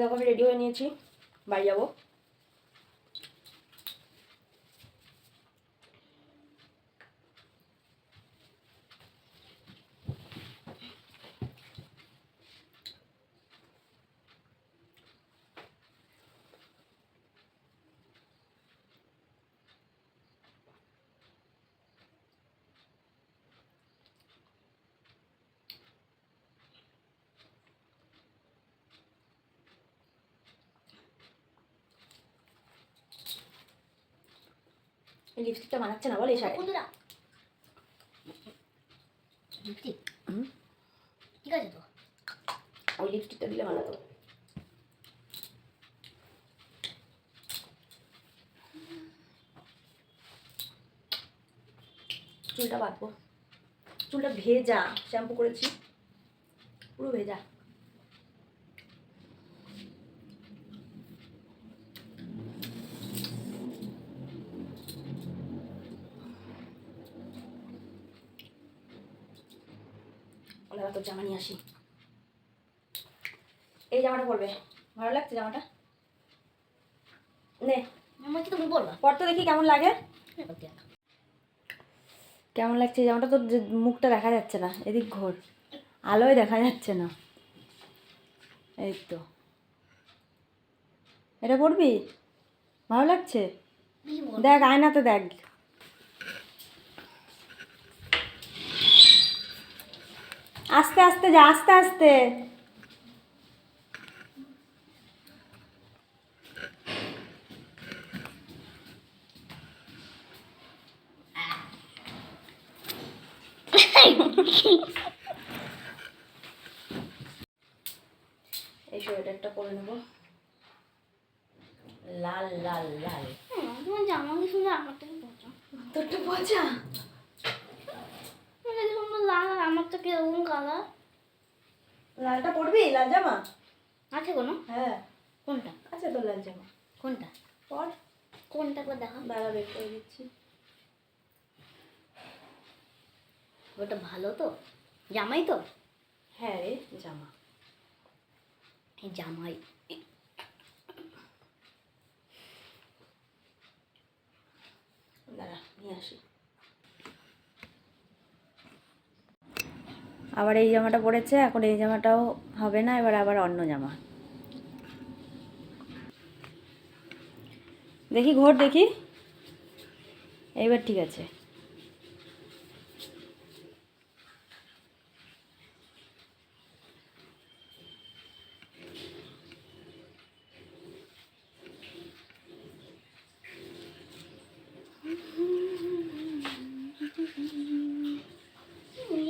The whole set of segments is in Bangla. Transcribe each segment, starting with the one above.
দেখো আমি রেডি হয়ে নিয়েছি বাড়ি যাব। লিপস্টিকটা বানাচ্ছে না বল শাড়ি। বন্ধুরা। লিপস্টিক। ঠিক আছে তো। ওই লিপস্টিকটা দিলে মানাতো চুলটা বাঁধবো। চুলটা ভেজা শ্যাম্পু করেছি। পুরো ভেজা। ওলা তোর জামা নিয়ে আসি। এই জামাটা পরবে। ভালো লাগছে জামাটা? নে। আমার কি তুমি বলবা পর তো দেখি কেমন লাগে। কেমন লাগছে জামাটা? তোর মুখটা দেখা যাচ্ছে না এদিক ঘোর। আলোয় দেখা যাচ্ছে না। এই তো। এটা পড়বি ভালো লাগছে? দেখ আয়নাতে দেখ। আস্তে আস্তে যা আস্তে আস্তে। এই সোয়েটারটা পরে নেব। লাল লাল লাল। তোমার জামা কি সুন্দর? আমারটা কি তোরটা পচা? আর কীরকম কালার লালটা পরবি? লাল জামা? আছে কোনো? হ্যাঁ। কোনটা? আছে তোর লাল জামা। কোনটা? পর। কোনটা করে দেখা দাঁড়া বের করে দিচ্ছি। ওটা ভালো তো? জামাই তো? হ্যাঁ রে জামা। এই জামাই। দাঁড়া নিয়ে আসি। আবার এই জামাটা পরেছে, এখন এই জামাটাও হবে না, এবার আবার অন্য জামা। দেখি ঘোর দেখি। এইবার ঠিক আছে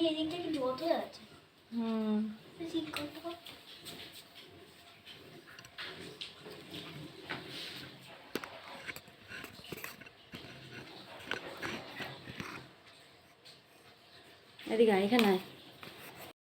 এই দিকটা কি জট হয়ে আছে হুম ঠিক করতে পার এদিকে এখানে